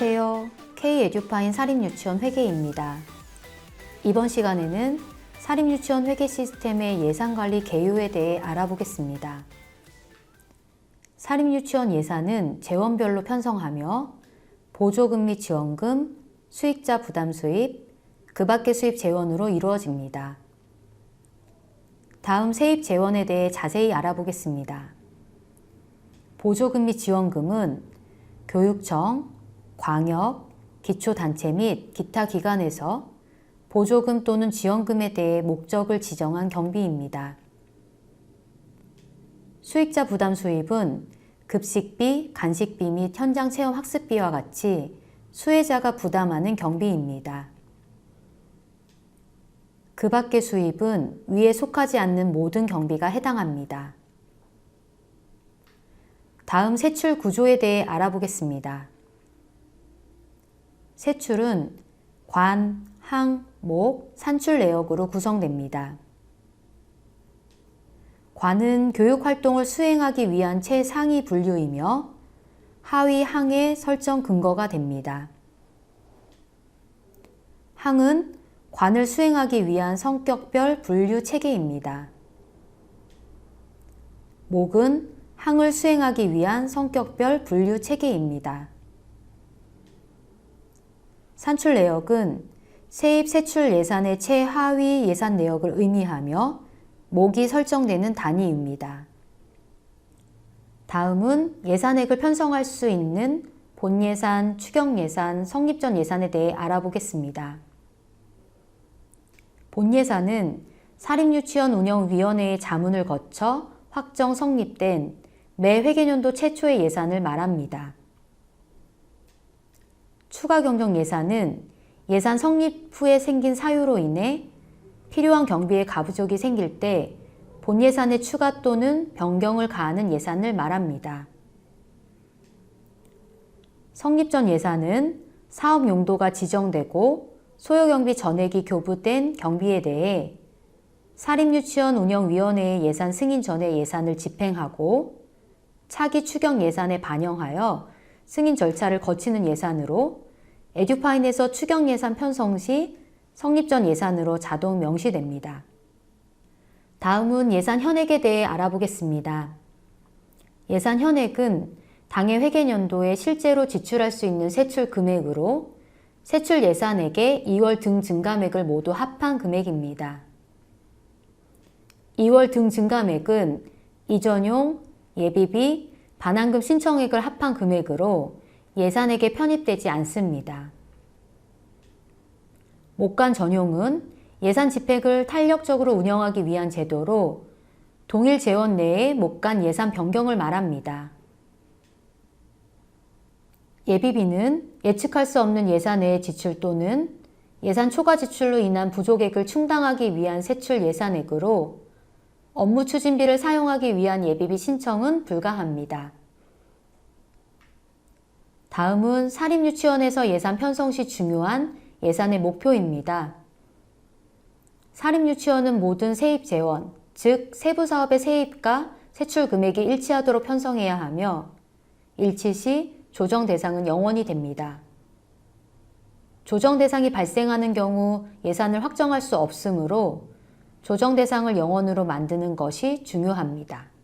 안녕하세요. K-에듀파인 사립유치원 회계입니다. 이번 시간에는 사립유치원 회계 시스템의 예산관리 개요에 대해 알아보겠습니다. 사립유치원 예산은 재원별로 편성하며 보조금 및 지원금, 수익자 부담 수입, 그 밖의 수입 재원으로 이루어집니다. 다음 세입 재원에 대해 자세히 알아보겠습니다. 보조금 및 지원금은 교육청, 광역, 기초단체 및 기타 기관에서 보조금 또는 지원금에 대해 목적을 지정한 경비입니다. 수익자 부담 수입은 급식비, 간식비 및 현장 체험 학습비와 같이 수혜자가 부담하는 경비입니다. 그 밖의 수입은 위에 속하지 않는 모든 경비가 해당합니다. 다음 세출 구조에 대해 알아보겠습니다. 세출은 관, 항, 목, 산출 내역으로 구성됩니다. 관은 교육 활동을 수행하기 위한 최상위 분류이며 하위 항의 설정 근거가 됩니다. 항은 관을 수행하기 위한 성격별 분류 체계입니다. 목은 항을 수행하기 위한 성격별 분류 체계입니다. 산출 내역은 세입 세출 예산의 최하위 예산 내역을 의미하며 목이 설정되는 단위입니다. 다음은 예산액을 편성할 수 있는 본예산, 추경예산, 성립전 예산에 대해 알아보겠습니다. 본예산은 사립유치원 운영위원회의 자문을 거쳐 확정 성립된 매 회계년도 최초의 예산을 말합니다. 추가 경정 예산은 예산 성립 후에 생긴 사유로 인해 필요한 경비의 가부족이 생길 때 본 예산의 추가 또는 변경을 가하는 예산을 말합니다. 성립 전 예산은 사업 용도가 지정되고 소요 경비 전액이 교부된 경비에 대해 사립유치원 운영위원회의 예산 승인 전에 예산을 집행하고 차기 추경 예산에 반영하여 승인 절차를 거치는 예산으로 에듀파인에서 추경 예산 편성 시 성립 전 예산으로 자동 명시됩니다. 다음은 예산 현액에 대해 알아보겠습니다. 예산 현액은 당해 회계년도에 실제로 지출할 수 있는 세출 금액으로 세출 예산액의 2월 등 증감액을 모두 합한 금액입니다. 2월 등 증감액은 이전용, 예비비, 반환금 신청액을 합한 금액으로 예산액에 편입되지 않습니다. 목간 전용은 예산 집행을 탄력적으로 운영하기 위한 제도로 동일 재원 내에 목간 예산 변경을 말합니다. 예비비는 예측할 수 없는 예산의 지출 또는 예산 초과 지출로 인한 부족액을 충당하기 위한 세출 예산액으로 업무 추진비를 사용하기 위한 예비비 신청은 불가합니다. 다음은 사립유치원에서 예산 편성 시 중요한 예산의 목표입니다. 사립유치원은 모든 세입 재원, 즉 세부 사업의 세입과 세출 금액이 일치하도록 편성해야 하며 일치 시 조정 대상은 영원이 됩니다. 조정 대상이 발생하는 경우 예산을 확정할 수 없으므로 조정 대상을 영원으로 만드는 것이 중요합니다.